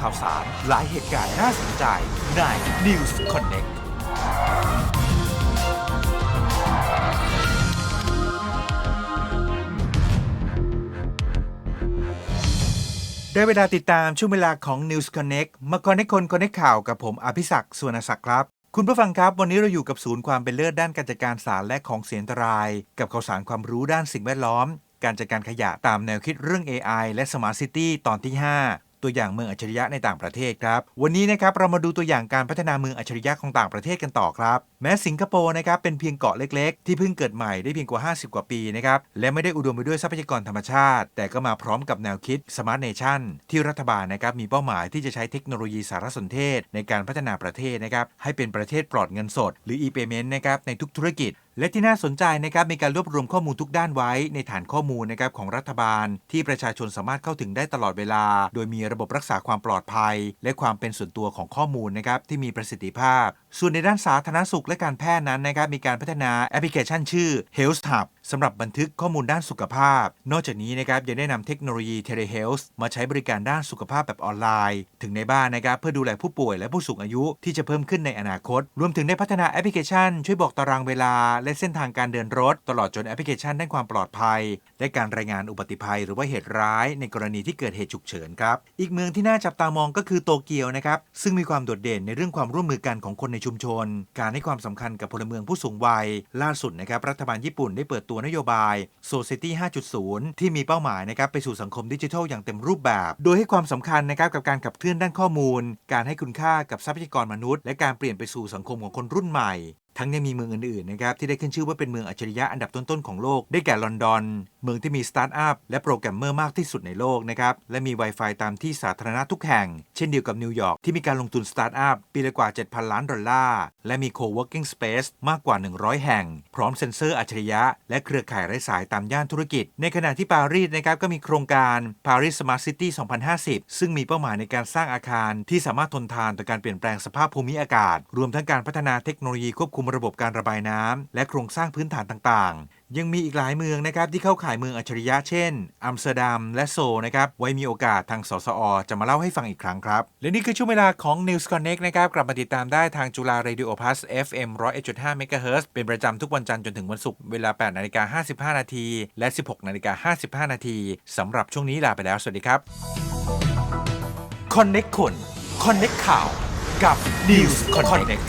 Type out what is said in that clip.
ข่าวสาร หลายเหตุการณ์น่าสนใจใน News Connect ได้เวลาติดตามช่วงเวลาของ News Connect มาคอนเนคคนคอนเนคข่าวกับผมอภิศักดิ์สุวรรณศักดิ์ครับคุณผู้ฟังครับวันนี้เราอยู่กับศูนย์ความเป็นเลิศด้านการจัดการสารและของเสียอันตราย กับข่าวสารความรู้ด้านสิ่งแวดล้อม การจัดการขยะตามแนวคิดเรื่อง AI และ Smart City ตอนที่ 5 ตัวอย่างเมืองอัจฉริยะในต่างประเทศครับ วันนี้นะครับเรามาดูตัวอย่างการพัฒนาเมืองอัจฉริยะของต่างประเทศกันต่อครับ แม้สิงคโปร์นะครับเป็นเพียงเกาะเล็ก ๆ ที่เพิ่งเกิดใหม่ได้เพียงกว่า 50 กว่าปีนะครับและไม่ได้อุดมไปด้วยทรัพยากรธรรมชาติ แต่ก็มาพร้อมกับแนวคิด Smart Nation ที่รัฐบาลนะครับมีเป้าหมายที่จะใช้เทคโนโลยีสารสนเทศ ในการพัฒนาประเทศนะครับให้เป็นประเทศปลอดเงินสด หรือ e-payment นะครับในทุกธุรกิจ และที่น่าสนใจนะครับมีการรวบรวมข้อมูลทุกด้านไว้ในฐานข้อมูลนะครับของรัฐบาล ที่ประชาชนสามารถเข้าถึงได้ตลอดเวลา โดยมีระบบรักษาความปลอดภัย และความเป็นส่วนตัวของข้อมูลนะครับที่มีประสิทธิภาพ ส่วนในด้านสาธารณสุขและการแพทย์นั้นนะครับมีการพัฒนาแอปพลิเคชันชื่อ Health Hub สำหรับบันทึกข้อมูลด้านสุขภาพ นอกจากนี้นะครับยังได้นำเทคโนโลยี Telehealth มาใช้บริการด้านสุขภาพแบบออนไลน์ ถึงในบ้านนะครับเพื่อดูแลผู้ป่วยและผู้สูงอายุที่จะเพิ่มขึ้นในอนาคต รวมถึงได้พัฒนาแอปพลิเคชัน ช่วยบอกตารางเวลาและเส้นทางการเดินรถ ตลอดจนแอปพลิเคชันด้านความปลอดภัย และการรายงานอุบัติภัย หรือว่าเหตุร้ายในกรณีที่เกิดเหตุฉุกเฉินครับ อีกเมืองที่น่าจับตามองก็คือโตเกียวนะครับ ซึ่งมีความโดดเด่นในเรื่องความร่วมมือกันของคนในชุมชน การให้ความสำคัญกับพลเมืองผู้สูงวัย ล่าสุดนะครับรัฐบาลญี่ปุ่นได้เปิดตัวนโยบาย Society 5.0 ที่มีเป้าหมายนะครับไปสู่สังคมดิจิทัลอย่างเต็มรูปแบบ โดยให้ความสำคัญนะครับกับการขับเคลื่อนด้านข้อมูล การให้คุณค่ากับทรัพยากรมนุษย์ และการเปลี่ยนไปสู่สังคมของคนรุ่นใหม่ ทั้งยังมีเมืองอื่นๆนะครับที่ได้ขึ้นชื่อว่าเป็นเมืองอัจฉริยะอันดับต้นๆของโลก ได้แก่ลอนดอน เมืองที่มีสตาร์ทอัพและโปรแกรมเมอร์มากที่สุดในโลกนะครับและมี Wi-Fi ตามที่สาธารณะทุกแห่ง เช่นเดียวกับนิวยอร์กที่มีการลงทุนสตาร์ทอัพปีละกว่า 7,000 ล้านดอลลาร์ และมี co-working space มากกว่า 100 แห่ง พร้อมเซ็นเซอร์อัจฉริยะ และเครือข่ายไร้สายตามย่านธุรกิจ ในขณะที่ปารีสนะครับก็มีโครงการ Paris Smart City 2050 ซึ่งมีเป้าหมายในการสร้างอาคารที่สามารถทนทานต่อการเปลี่ยนแปลงสภาพภูมิอากาศ รวมทั้งการพัฒนาเทคโนโลยีควบคุมระบบการระบายน้ำและโครงสร้างพื้นฐานต่างๆ ยังมีอีกหลายเมืองนะครับที่เข้าข่ายเมืองอัจฉริยะเช่น อัมสเตอร์ดัมและโซนะครับ ไว้มีโอกาสทางสสอ จะมาเล่าให้ฟังอีกครั้งครับ และนี่คือช่วงเวลาของ News Connect นะครับ กลับมาติดตามได้ทางจุฬา Radio Plus FM 101.5 MHz เป็นประจำทุกวันจันทร์จนถึงวันศุกร์เวลา8นาฬิกา55 นาที และ 16นาฬิกา55 นาทีสำหรับช่วงนี้ลาไปแล้ว สวัสดีครับ Connect คน Connect ข่าวกับ News Connect